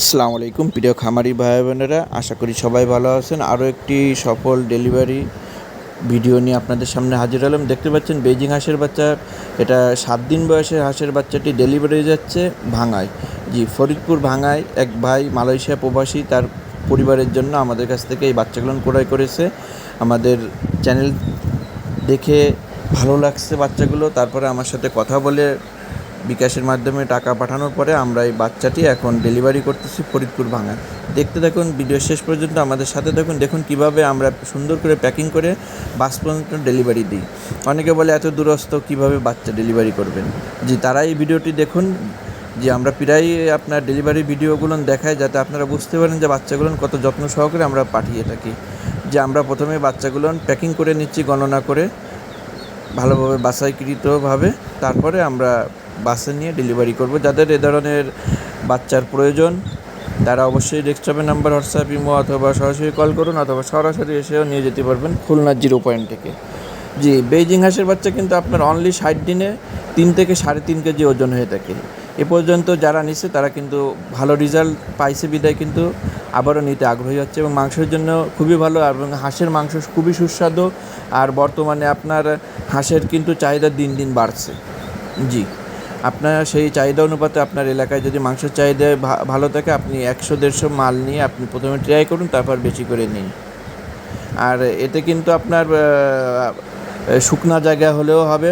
আসসালামু আলাইকুম, প্রিয় খামারি ভাই বোনেরা আশা করি সবাই ভালো আছেন। আরও একটি সফল ডেলিভারি ভিডিও নিয়ে আপনাদের সামনে হাজির হলাম। দেখতে পাচ্ছেন বেজিং হাঁসের বাচ্চা, এটা সাত দিন বয়সের হাঁসের বাচ্চাটি ডেলিভারি হয়ে যাচ্ছে ভাঙায় জি, ফরিদপুর ভাঙায় এক ভাই মালয়েশিয়া প্রবাসী, তার পরিবারের জন্য আমাদের কাছ থেকে এই বাচ্চাগুলো ক্রয় করেছে। আমাদের চ্যানেল দেখে ভালো লাগছে বাচ্চাগুলো, তারপরে আমার সাথে কথা বলে বিকাশের মাধ্যমে টাকা পাঠানোর পরে আমরা এই বাচ্চাটি এখন ডেলিভারি করতেছি ফরিদপুর ভাঙায়। দেখতে দেখুন ভিডিও শেষ পর্যন্ত আমাদের সাথে দেখুন দেখুন কীভাবে আমরা সুন্দর করে প্যাকিং করে বাস পর্যন্ত ডেলিভারি দিই। অনেকে বলে, এত দূরস্থ কীভাবে বাচ্চা ডেলিভারি করবেন? জি, তারা এই ভিডিওটি দেখুন, যে আমরা প্রায় আপনার ডেলিভারি ভিডিওগুলো দেখাই, যাতে আপনারা বুঝতে পারেন যে বাচ্চাগুলো কত যত্ন সহকারে আমরা পাঠিয়ে থাকি। যে আমরা প্রথমে বাচ্চাগুলো প্যাকিং করে নিচ্ছি গণনা করে, ভালোভাবে বাছাইকৃতভাবে, তারপরে আমরা বাসে নিয়ে ডেলিভারি করব। যাদের এ ধরনের বাচ্চার প্রয়োজন, তারা অবশ্যই ডেস্কটপের নাম্বার হোয়াটসঅ্যাপ ইমো অথবা সরাসরি কল করুন অথবা সরাসরি এসেও নিয়ে যেতে পারবেন খুলনার জিরো পয়েন্ট থেকে। জি বেইজিং হাঁসের বাচ্চা কিন্তু আপনার অনলি ষাট দিনে তিন থেকে সাড়ে তিন কেজি ওজন হয়ে থাকে। এ পর্যন্ত যারা নিচ্ছে তারা কিন্তু ভালো রেজাল্ট পাইছে বিদায় কিন্তু আবারও নিতে আগ্রহী হচ্ছে এবং মাংসের জন্য খুবই ভালো এবং হাঁসের মাংস খুবই সুস্বাদু। আর বর্তমানে আপনার হাঁসের কিন্তু চাহিদা দিন দিন বাড়ছে। জি। আপনার সেই চাহিদা অনুপাতে আপনার এলাকায় যদি মাংসের চাহিদা ভালো থাকে, আপনি একশো, দেড়শো মাল নিয়ে আপনি প্রথমে ট্রাই করুন, তারপর বেশি করে নিন। আর এতে কিন্তু আপনার শুকনা জায়গা হলেও হবে,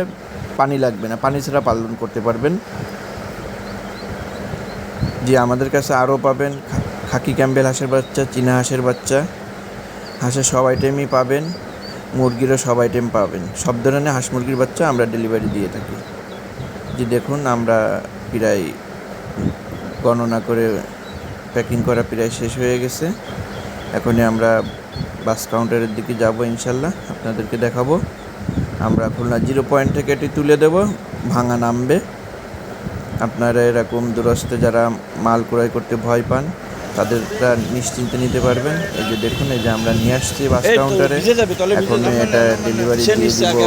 পানি লাগবে না। পানি ছাড়া পালন করতে পারবেন। জি, আমাদের কাছে আরও পাবেন খাকি ক্যাম্বেল হাঁসের বাচ্চা, চীনা হাঁসের বাচ্চা। হাঁসের সব আইটেমই পাবেন, মুরগিরও সব আইটেম পাবেন। সব ধরনের হাঁস মুরগির বাচ্চা আমরা ডেলিভারি দিয়ে থাকি। জি দেখুন আমরা প্রায় গণনা করে প্যাকিং করা প্রায় শেষ হয়ে গেছে। এখনই আমরা বাস কাউন্টারের দিকে যাব ইনশাল্লাহ আপনাদেরকে দেখাবো। আমরা খুলনা জিরো পয়েন্ট থেকে এটি তুলে দেব ভাঙা নামবে। আপনারা এরকম দূরস্থে যারা মাল ক্রয় করতে ভয় পান তাদেরটা নিশ্চিন্তে নিতে পারবেন। এই যে দেখুন এই যে আমরা নিয়ে আসছি বাস কাউন্টারে এখন এটা ডেলিভারি দিয়ে দিব।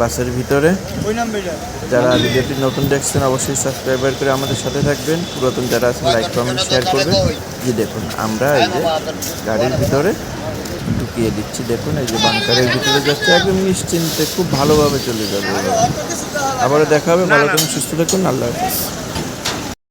বাসের ভিতরে। যারা ভিডিওটি নতুন দেখছেন অবশ্যই সাবস্ক্রাইবার করে আমাদের সাথে থাকবেন। পুরাতন যারা আছেন লাইক কমেন্ট শেয়ার করবেন। যে দেখুন আমরা এই যে গাড়ির ভিতরে ঢুকিয়ে দিচ্ছি। দেখুন এই যে বাংকারের ভিতরে যাচ্ছে একদম নিশ্চিন্তে খুব ভালোভাবে চলে যাবে। আবারও দেখা হবে। ভালো থাকুন সুস্থ থাকুন। আল্লাহ হাফিজ।